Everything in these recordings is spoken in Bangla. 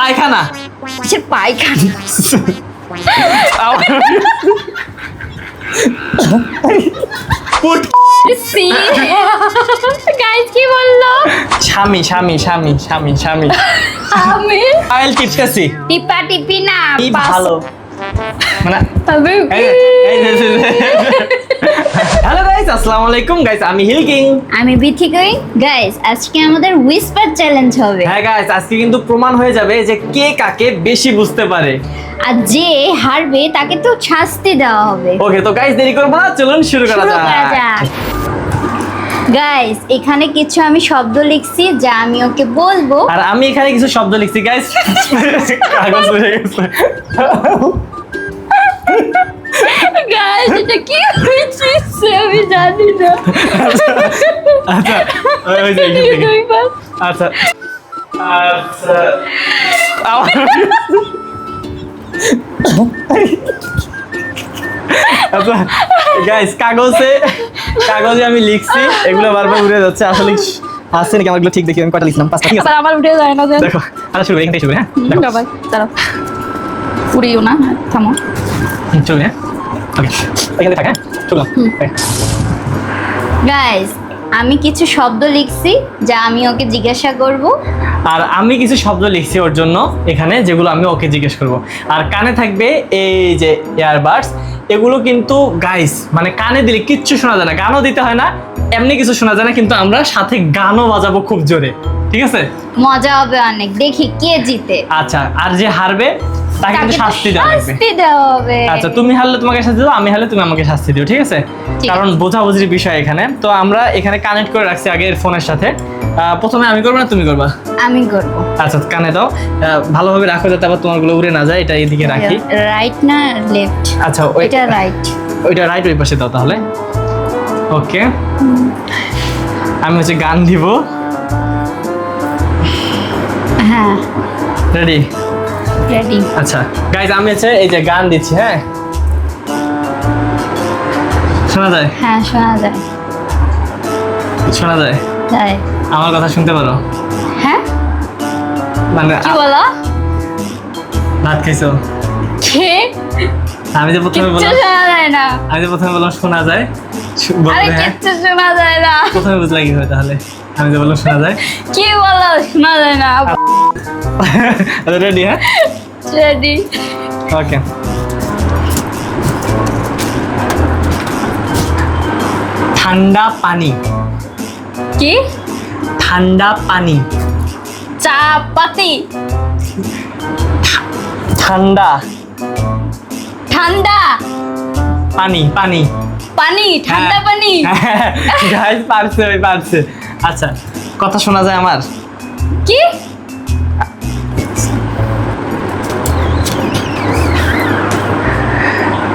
পায়খানা। সে পায়খানা। সি কি বলল? স্বামী স্বামী স্বামী স্বামী স্বামী। আমি? আইল টিপতেছি। টিপা টিপি না ভালো। মানে হ্যালো গাইস আসসালামু আলাইকুম গাইস আমি হিল কিং আমি বিথি গাইস আজকে আমাদের উইসপার চ্যালেঞ্জ হবে। হ্যাঁ গাইস আজকে কিন্তু প্রমাণ হয়ে যাবে যে কে কাকে বেশি বুঝতে পারে। আর যে হারবে তাকে তো শাস্তি দেওয়া হবে। ওকে তো গাইস দেরি করব না চলুন শুরু করা যাক। গাইস এখানে কিছু আমি শব্দ লিখছি যা আমি ওকে বলব। আর আমি এখানে কিছু শব্দ লিখছি গাইস কাগজ হয়ে গেছে। গাইস এটা কি হয়েছে? আমি জানি না। আচ্ছা। আচ্ছা আচ্ছা আচ্ছা। গাইস কাগজে কাগজে আমি লিখছি এগুলো বারবার উড়ে যাচ্ছে। আসলে আসছে নাকি? আমারগুলো ঠিক দেখি আমি কয়টা লিখলাম পাঁচটা ঠিক আছে? আমার উঠে যায় না। দেখো আচ্ছা শুরু এখান থেকে শুরু হ্যাঁ? দেখো। আবার দাঁড়াও। উড়িও না থামো। হুম, চলুন হ্যাঁ? থাকে হ্যাঁ? চলুন। গাইস আমি কিছু শব্দ লিখছি যা আমি ওকে জিজ্ঞাসা করব। আর আমি কিছু শব্দ লিখছি ওর জন্য এখানে যেগুলো আমি ওকে জিজ্ঞেস করব। আর কানে থাকবে এই যে ইয়ারবাডস এগুলো কিন্তু গাইস মানে কানে দিলে কিচ্ছু শোনা যায় না। গানও দিতে হয় না এমনি কিছু শোনা যায় না কিন্তু আমরা সাথে গানও বাজাবো খুব জোরে। ঠিক আছে? মজা হবে অনেক। দেখি কে জিতে। আচ্ছা আর যে হারবে তাকে কিন্তু শাস্তি দেওয়া শাস্তি দেওয়া হবে। আচ্ছা তুমি হারলে তোমাকে শাস্তি দাও আমি হারলে তুমি আমাকে শাস্তি দিও ঠিক আছে? কারণ বোঝাবুঝির বিষয় এখানে। তো আমরা এখানে কানেক্ট করে রাখছি আগে ফোনের সাথে। প্রথমে আমি করব না তুমি করবা? আমি করব। আচ্ছা কানে দাও। ভালোভাবে রাখো যাতে আবার তোমারগুলো উড়ে না যায় এটা এদিকে রাখি। রাইট না লেফট আচ্ছা এটা রাইট ওইটা রাইট ওই পাশে দাও তাহলে। ওকে আমি হচ্ছে গান দিব। হ্যাঁ। রেডি রেডি আচ্ছা গাইজ আমি হচ্ছে এই যে গান দিচ্ছি হ্যাঁ? শোনা যায়? হ্যাঁ শোনা যায়। শোনা যায়? যায়। আমার কথা শুনতে পারো? হ্যাঁ? মানে কি বলো? ভাত খাইছো? কে আমি যে প্রথমে কিচ্ছু বললাম শোনা যায় না। আমি যে প্রথমে বললাম শোনা যায় আরে হ্যাঁ। কিচ্ছু শোনা যায় না। প্রথমে বুঝলা কি হয় তাহলে? আমি যে বললাম শোনা যায়। কি বলো শোনা যায় না। রেডি হ্যাঁ? রেডি ওকে ঠান্ডা পানি। কি? ঠান্ডা পানি। চা পাতি ঠান্ডা। ঠান্ডা। পানি পানি। পানি ঠান্ডা হ্যাঁ। পানি। গাইজ পারছে ওই পারছে। আচ্ছা কথা শোনা যায় আমার? কি?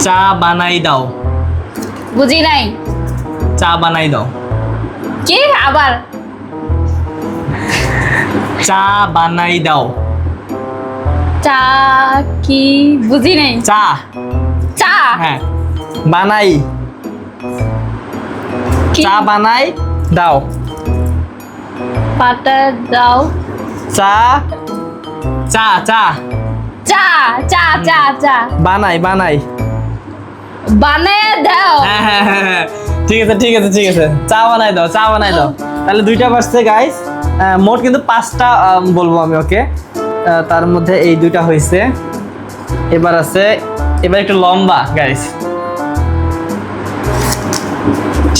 চা বানাই দাও। বুঝি নাই। চা বানাই দাও। কি? আবার? চা বানাই দাও। চা কি বুঝি নাই। চা। চা? হ্যাঁ। বানাই। কি? চা বানাই দাও। পাতা দাও। চা। চা চা। চা চা চা চা। বানাই বানাই। বানায় দাও। হ্যাঁ হ্যাঁ হ্যাঁ হ্যাঁ। ঠিক আছে ঠিক আছে ঠিক আছে। চা বানাই দাও চা বানাই দাও। তাহলে দুইটা বাজছে গাইস মোট কিন্তু পাঁচটা বলব আমি ওকে তার মধ্যে এই দুইটা হয়েছে। এবার আছে এবার একটু লম্বা গাইস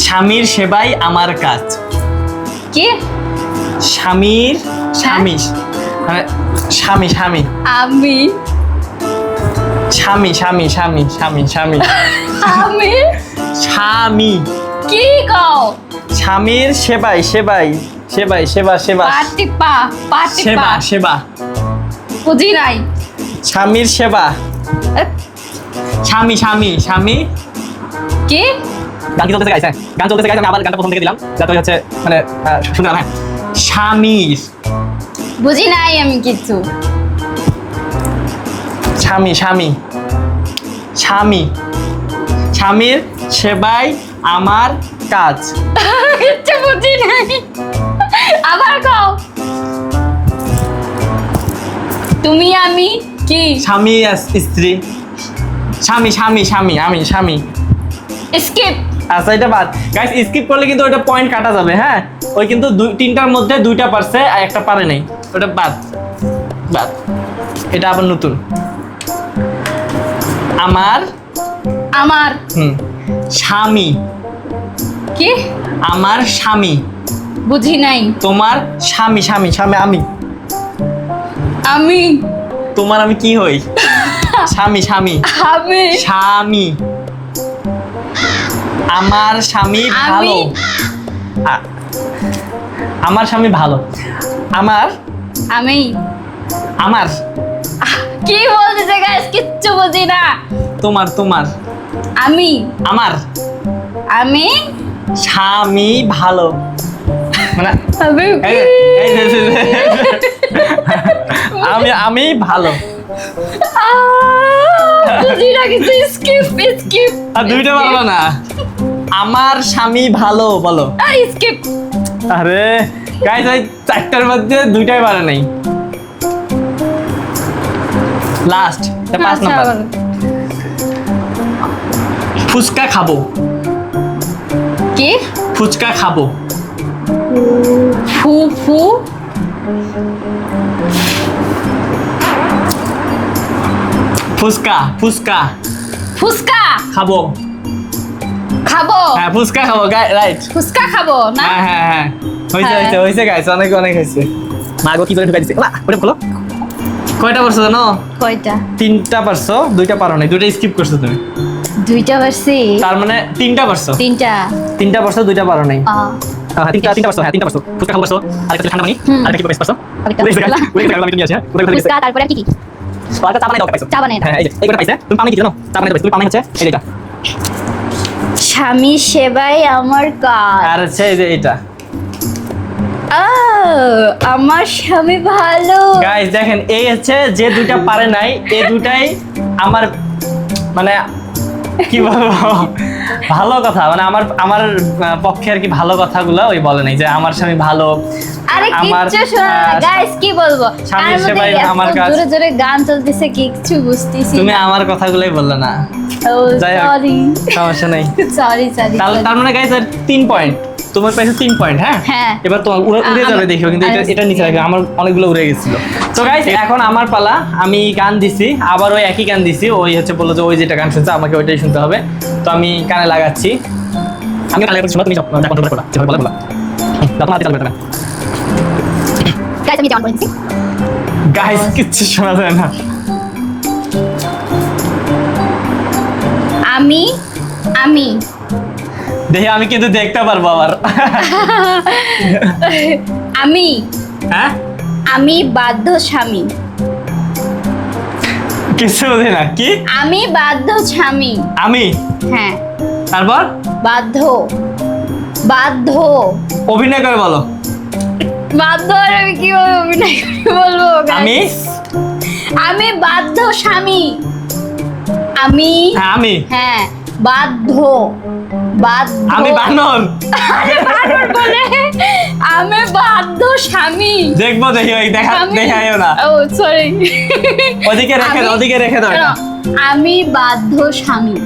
স্বামীর সেবাই আমার কাজ। কি? স্বামীর স্বামী মানে স্বামী স্বামী। আমি? স্বামী স্বামী স্বামী স্বামী স্বামী। আমি? স্বামী। কি কও? স্বামীর সেবাই সেবাই সেবাই সেবা সেবা। সেবা সেবা। বুঝি নাই। স্বামীর সেবা। স্বামী স্বামী স্বামী। কি? গান কি চলতেছে গাইছে গান চলতেছে গাইছে আমি আবার গানটা প্রথম থেকে দিলাম। যাতে হচ্ছে মানে হ্যাঁ। স্বামীর বুঝি নাই আমি কিছু। স্বামী স্বামী। স্বামী। স্বামীর সেবাই আমার কাজ। বুঝি নাই। আবার কও। তুমি আমি কি? স্বামী আর স্ত্রী। স্বামী স্বামী স্বামী আমি স্বামী। স্কিপ আচ্ছা এটা বাদ। গাইস স্কিপ করলে কিন্তু ওটা পয়েন্ট কাটা যাবে হ্যাঁ? ওই কিন্তু দুই তিনটার মধ্যে দুইটা পারছে আর একটা পারে নাই। ওটা বাদ। বাদ। এটা আবার নতুন। আমার আমার। হুম। স্বামী। কি? আমার স্বামী। বুঝি নাই। তোমার স্বামী স্বামী স্বামী আমি। আমি তোমার আমি কি হই স্বামী স্বামী আমি স্বামী আমার স্বামী ভালো আ- আমার স্বামী ভালো আমার আমি আমার কি বলতেছে গাইস কিচ্ছু বুঝি না তোমার তোমার আমি আমার আমি স্বামী ভালো মানে আমি এই আমি আমি ভালো। দুইটা না। আমার স্বামী ভালো বলো। স্কিপ আরে গাইস ওই চারটার মধ্যে দুইটাই পারে নাই। লাস্ট পাঁচ আচ্ছা, নাম্বার ফুচকা খাব। কি? ফুচকা খাব। ফু ফু? ফুচকা ফুচকা। ফুচকা? খাব। খাব? হ্যাঁ ফুচকা খাব রাইট ফুচকা খাব না? হ্যাঁ হ্যাঁ হ্যাঁ। হয়েছে হ্যাঁ। হয়েছে হয়েছে গাইস অনেক অনেক হয়েছে। মা গো কি করে ঢুকাই দিছে? ওলা ওটা খোলো। কয়টা পারছ জানো? কয়টা? তিনটা পারছ দুইটা পারো নাই দুইটা স্কিপ করছ তুমি। দুইটা পারছি। তার মানে তিনটা পারছ? তিনটা। তিনটা পারছ দুইটা পারো নাই। হ্যাঁ, তিনটা তিনটা পারছ হ্যাঁ তিনটা পারছ। ফুচকা খাব পারছ আর একটা ঠান্ডা পানি। আর একটা কি পারছ? আরেকটা ফুচকা। হ্যাঁ। ফুচকা তারপরে আর কি কি? আর চা বানাই দাও পাইছো? চা বানাই হ্যাঁ এই যে পাইছে? তুমি পানি কি জানো চা বানাই দাও তুমি পানি হচ্ছে? এই এটা। স্বামী সেবাই আমার কাজ। আর হচ্ছে এই যে এটা। আহ, আমার স্বামী ভালো। গাইস দেখেন এই হচ্ছে যে দুটা পারে নাই এই দুটাই আমার মানে কি বলব? ভালো কথা মানে আমার আমার পক্ষে আর কি ভালো কথাগুলো ওই বলে নাই যে আমার স্বামী ভালো আরে আমার, কিচ্ছু শোনা না গাইস কি বলব? স্বামী সেবাই আমার কাছে জোরে জোরে গান চলতেছে কিচ্ছু বুঝতেছি তুমি আমার কথাগুলোই বললে না। সমস্যা নেই। সরি সরি তাহলে তার মানে গাইস আর তিন পয়েন্ট তোমার পাইছে পয়েন্ট হ্যাঁ? হ্যাঁ। এবার তোমার উড়ে উড়ে যাবে দেখিও কিন্তু এটা এটা নিচে রাখবে আমার অনেকগুলো উড়ে গেছিল। তো গাইস এখন আমার পালা আমি গান দিছি আবার ওই একই গান দিছি ওই হচ্ছে বলল যে ওই যেটা গান শুনছে আমাকে ওইটাই শুনতে হবে। তো আমি কানে লাগাচ্ছি। আমি কানে লাগাচ্ছি তুমি কন্ট্রোল করো যেভাবে বলে বলা। তোমার হাতে চালবে গাইস আমি জান বলছি। গাইস কিচ্ছু শোনা যায় না। আমি আমি। দেখি আমি কিন্তু দেখতে পারব আবার। আমি। হ্যাঁ? আমি বাধ্য স্বামী। কিছু বুঝি না কি? আমি বাধ্য স্বামী। আমি? হ্যাঁ। তারপর? বাধ্য। বাধ্য। অভিনয় করে বলো। বাধ্য আর আমি কীভাবে অভিনয় করে বলব? আমি? আমি বাধ্য স্বামী। আমি হ্যাঁ আমি। হ্যাঁ বাধ্য বাধ্য। আমি বানর। আরে বানর বলে? আমি বাধ্য স্বামী। দেখব দেখি ওই দেখা আমি- দেখাইও না। ও সরি ওদিকে রেখে দাও ওদিকে রেখে দাও আমি বাধ্য স্বামী।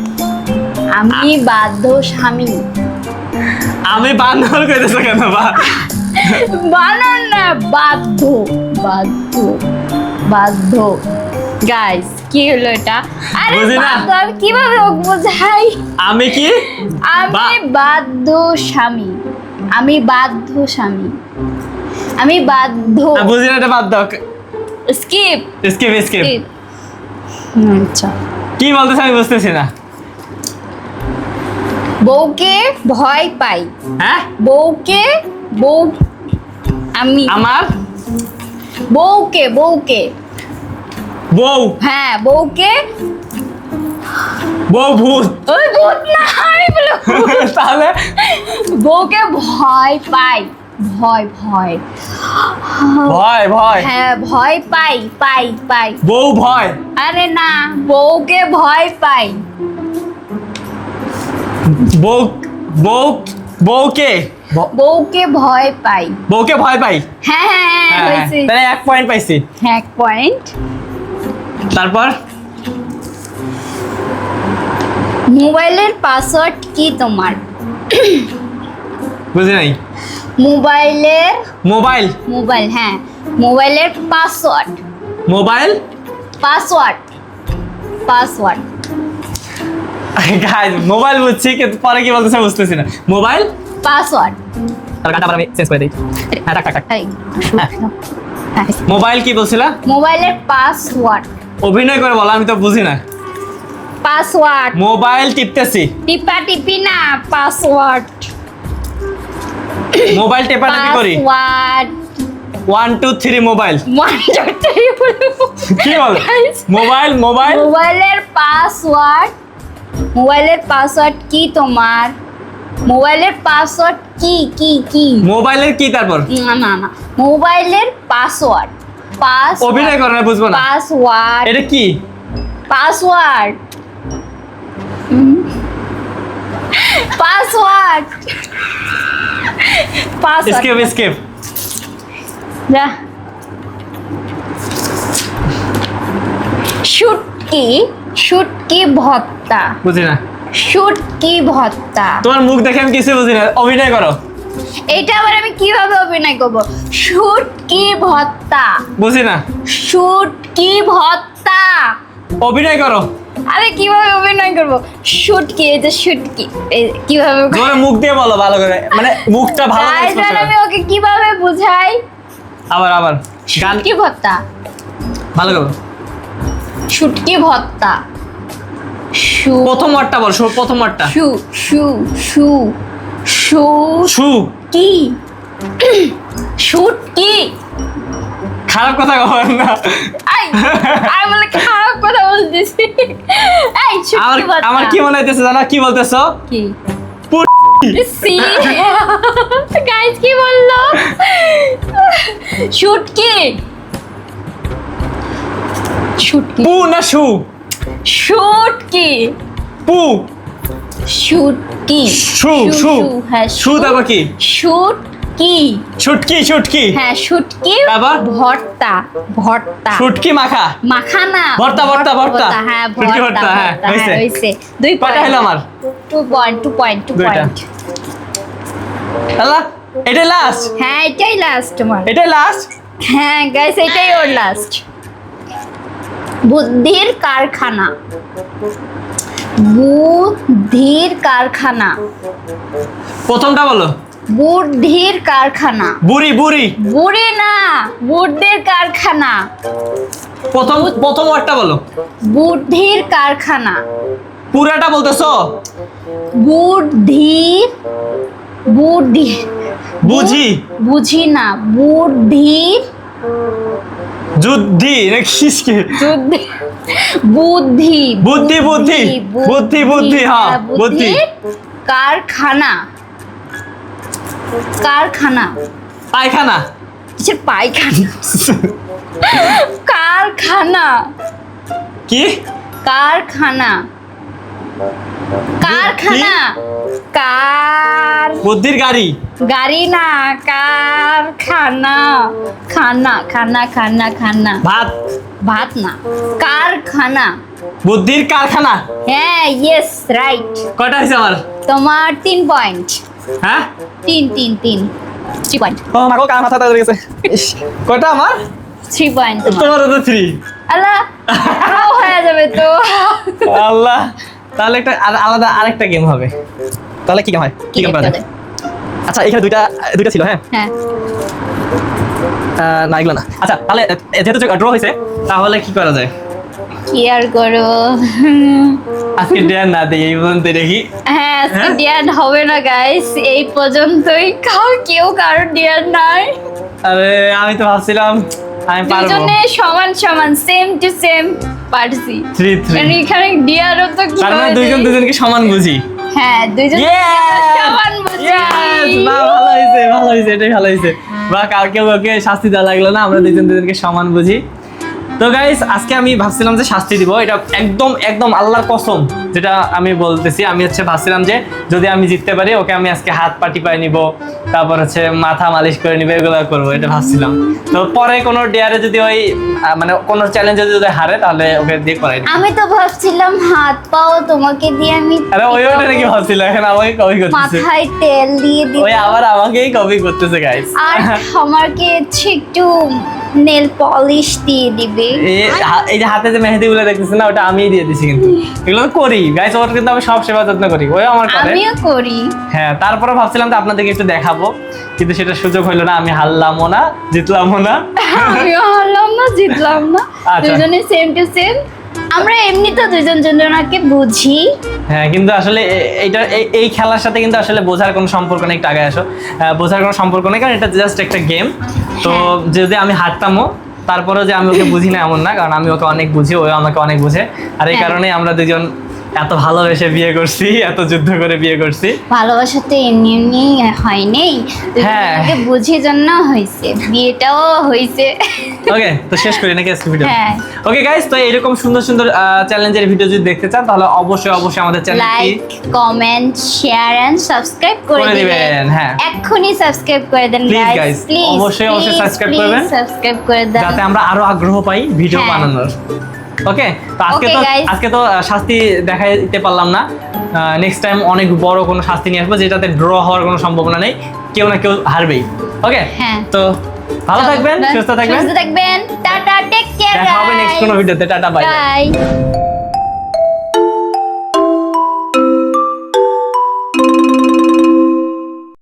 আমি বাধ্য স্বামী। আমি বানর কইতেছো কেন বা? বানান না বাধ্য বাধ্য বাধ্য। গাইস কি হলো এটা? আরে আমি কীভাবে ওকে বোঝাই? আমি কি? আমি বাধ্য স্বামী। আমি বাধ্য স্বামী। আমি বাধ্য। বুঝি না এটা বাদ দাও। স্কিপ। Skip skip. স্কিপ। আচ্ছা কি বলতেছে আমি বুঝতেছি না। বউকে ভয় পাই। হ্যাঁ? বউকে বউ আমি আমার? বউকে বউকে। বউ। হ্যাঁ বউকে? বউ ভূত। ওই ভূত না আমি বলে তাহলে? বউকে ভয় পাই ভয় ভয়। ভয় ভয়। হ্যাঁ ভয় পাই পাই পাই। বউ ভয়। আরে না বউকে ভয় পাই। বউ বউ বউকে? বউকে ভয় পাই। বউকে ভয় পাই? হ্যাঁ হ্যাঁ হ্যাঁ হ্যাঁ, হয়েছে। তাহলে এক পয়েন্ট পাইছি। হ্যাঁ এক পয়েন্ট তারপর? মোবাইলের পাসওয়ার্ড কি তোমার? বুঝি নাই। মোবাইলের মোবাইল। মোবাইল হ্যাঁ। মোবাইলের password. Mobile? Password. Password. Guys mobile বুঝছি কিন্তু পরে কি বলতেছে বুঝতেছি না। মোবাইল? পাসওয়ার্ড। আর গানটা আবার আমি চেঞ্জ করে দিই। হ্যাঁ টাক টাক টাক হ্যাঁ। মোবাইল কি বলছিলা? মোবাইলের পাসওয়ার্ড। অভিনয় করে বলো আমি তো বুঝি না। পাসওয়ার্ড মোবাইল টিপতেছি। টিপা টিপি না পাসওয়ার্ড মোবাইল টেপা টেপি করি password one two three mobile কি বল? মোবাইল মোবাইল মোবাইলের পাসওয়ার্ড মোবাইলের পাসওয়ার্ড কি তোমার? মোবাইলের পাসওয়ার্ড কি কি কি? মোবাইলের কি তারপর? না না না। মোবাইলের পাসওয়ার্ড পাস অভিনয় করে না বুঝব না। পাসওয়ার্ড এটা কি? Password password password skip skip যা। শুটকি শুটকি ভত্তা। বুঝি না শুটকি ভত্তা। তোমার মুখ দেখে আমি কিছু বুঝি না অভিনয় করো। এটা আবার আমি কীভাবে অভিনয় করব? শুটকি ভত্তা? বুঝি না। শুটকি ভত্তা? অভিনয় করো। আরে কীভাবে অভিনয় করব? শুটকি এই যে শুটকি এই কীভাবে তোমার মুখ দিয়ে বলো ভালো করে। মানে মুখটা ভালো করে স্পষ্ট আমি ওকে কীভাবে বুঝাই? আবার আবার। গান শুটকি ভত্তা? ভালো করো শুটকি ভত্তা? শু প্রথম ওয়ার্ডটা বল প্রথম ওয়ার্ডটা। শু শু শু। শু কি? শুটকি খারাপ কথা কবেন না। আই আমি বলে খারাপ কথা বলতেছি। এই আমার আমার কি মনে হইতেছে জানো? কি বলতেছো? কি? সি। গাইস কি বলল? শুটকি শুটকি পু না শু? শুটকি পু। শুটকি শু শু হ্যাঁ শু তারপর কি? শুটকি ছুটকি ছুটকি হ্যাঁ শুটকি তারপর? ভর্তা ভর্তা। ছুটকি মাখা? মাখানা ভর্তা, ভর্তা, ভর্তা। হ্যাঁ শুটকি ভর্তা ভর্তা, হ্যাঁ, হয়েছে। হ্যাঁ দুই পয়েন্ট হলো আমার? Two point two point two point আল্লাহ এটাই লাস্ট হ্যাঁ এটাই লাস্ট তোমার। এটাই লাস্ট হ্যাঁ গাইস এটাই ওর লাস্ট বুদ্ধির কারখানা। বুদ্ধির কারখানা। প্রথমটা বলো। বুদ্ধির কারখানা। বুড়ি বুড়ি। বুড়ি না বুদ্ধির কারখানা। প্রথম প্রথম ওয়ার্ডটা বলো। বুদ্ধির কারখানা। পুরাটা বলতেছো? বুদ্ধির বুদ্ধি বুঝি। বুঝি না বুদ্ধির যুদ্ধি না কিসকে বুদ্ধি বুদ্ধি বুদ্ধি, বুদ্ধি। বুদ্ধি, হ্যাঁ, বুদ্ধি। কারখানা। কারখানা। পায়খানা। কিসের পায়খানা? কারখানা। কি? কারখানা। কারখানা। কার বুদ্ধির গাড়ি। গাড়ি না কারখানা। খানা খানা খানা খানা। ভাত। ভাত না কারখানা। বুদ্ধির কারখানা? হ্যাঁ ইয়েস রাইট কটা হয়েছে আমার? তোমার তিন পয়েন্ট হ্যাঁ? তিন তিন তিন। থ্রি পয়েন্ট ও মাগো কার মাথা ধরে গেছে। কয়টা আমার? থ্রি পয়েন্ট তোমার। তো থ্রি আল্লাহ হয়ে যাবে তো। আল্লাহ তাহলে একটা আর- আলাদা আরেকটা গেম হবে। তাহলে কি গেম হয়? কি গেম করা যায় আচ্ছা এখানে দুইটা দুইটা ছিল হ্যাঁ? হ্যাঁ। না এগুলো না। আচ্ছা তাহলে যেহেতু ড্র হয়েছে তাহলে কি করা যায়? কি আর করো আজকে ডেয়ার না দিই এই পর্যন্ত দেখি। হ্যাঁ আজকে হ্যাঁ? ডিয়ার হবে না গাইস এই পর্যন্তই। কাউ কেউ কারোর ডিয়ার নাই। আরে আমি তো ভাবছিলাম আমি পারব। দুজনে সমান সমান সেম টু সেম পারছি। থ্রি থ্রি এখানে ডিয়ারও তো তার মানে দুইজন দুজনকে সমান বুঝি। হ্যাঁ দুইজন সমান বুঝি। বাহ, ভালো হয়েছে ভালো হয়েছে এটাই ভালো হয়েছে। বা কাউকে ওকে শাস্তি দেওয়া লাগল না আমরা দুজন দুজনকে সমান বুঝি। তো গাইস আজকে আমি ভাবছিলাম যে শাস্তি দিব। এটা একদম একদম আল্লাহর কসম যেটা আমি বলতেছি। আমি হচ্ছে ভাবছিলাম যে যদি আমি জিততে পারি ওকে আমি আজকে হাত পাটি পায়ে নিব তারপর হচ্ছে মাথা মালিশ করে নিব এগুলো করব এটা ভাবছিলাম। তো পরে কোনো ডেয়ারে যদি ওই মানে কোনো চ্যালেঞ্জে যদি হারে তাহলে ওকে দিয়ে করাই। আমি তো ভাবছিলাম হাত পাও তোমাকে দিয়ে আমি আরে ওই ওটা নাকি ভাবছিল এখন আমাকে কপি করতেছে। মাথায় তেল দিয়ে দিব ওই আবার আমাকেই কপি করতেছে গাইস আর আমাকে একটু নেল পলিশ দিয়ে দিবে। এই যে হাতে যে মেহেদি গুলো দেখতেছে না ওটা আমিই দিয়ে দিছি কিন্তু। এগুলো তো করি। গাইস ওর কিন্তু আমি সব সেবা যত্ন করি। ওই আমার করে। আমিও করি। হ্যাঁ তারপরে ভাবছিলাম যে আপনাদেরকে একটু দেখাবো। কিন্তু সেটা সুযোগ হইল না আমি হারলামও না জিতলামও না। আমিও হারলাম না জিতলাম না। আচ্ছা। দুজনে সেম টু সেম আমরা এমনি তো দুজন জনকে বুঝি। হ্যাঁ কিন্তু আসলে এ- এইটা এই- খেলার সাথে কিন্তু আসলে বোঝার কোনো সম্পর্ক নেই। আগে আসো। বোঝার কোনো সম্পর্ক নেই কারণ এটা জাস্ট একটা গেম তো যদি আমি হারতামও তারপরে যে আমি ওকে বুঝি না এমন না কারণ আমি ওকে অনেক বুঝি ও আমাকে অনেক বুঝে। আর এই কারণে কারণেই আমরা দুজন এত ভালোবেসে বিয়ে করছি এত যুদ্ধ করে বিয়ে করছি ভালোবাসা তো এমনি এমনি হয়নি হ্যাঁ। বুঝে জন্য হয়েছে বিয়েটাও হয়েছে ওকে তো শেষ করি নাকি আজকে ভিডিও হ্যাঁ। ওকে গাইস তো এরকম সুন্দর সুন্দর চ্যালেঞ্জের ভিডিও যদি দেখতে চান তাহলে অবশ্যই অবশ্যই আমাদের চ্যানেলটি like comment share and subscribe করে দিবেন, হ্যাঁ। এক্ষুনি সাবস্ক্রাইব করে দেন গাইস প্লিজ অবশ্যই, অবশ্যই সাবস্ক্রাইব করবেন। সাবস্ক্রাইব করে দেন যাতে আমরা আরও আগ্রহ পাই ভিডিও হ্যাঁ। বানানোর ওকে তো আজকে তো আজকে তো শাস্তি দেখাইতে পারলাম না। নেক্সট টাইম অনেক বড় কোনো শাস্তি নিয়ে আসব যেটাতে ড্র হওয়ার কোনো সম্ভাবনা নেই। কেউ না কেউ হারবেই। ওকে হ্যাঁ। তো ভালো থাকবেন সুস্থ থাকবেন। সুস্থ থাকবেন। টাটা টেক কেয়ার দেখা হবে নেক্সট কোনো ভিডিওতে টাটা বাই বাই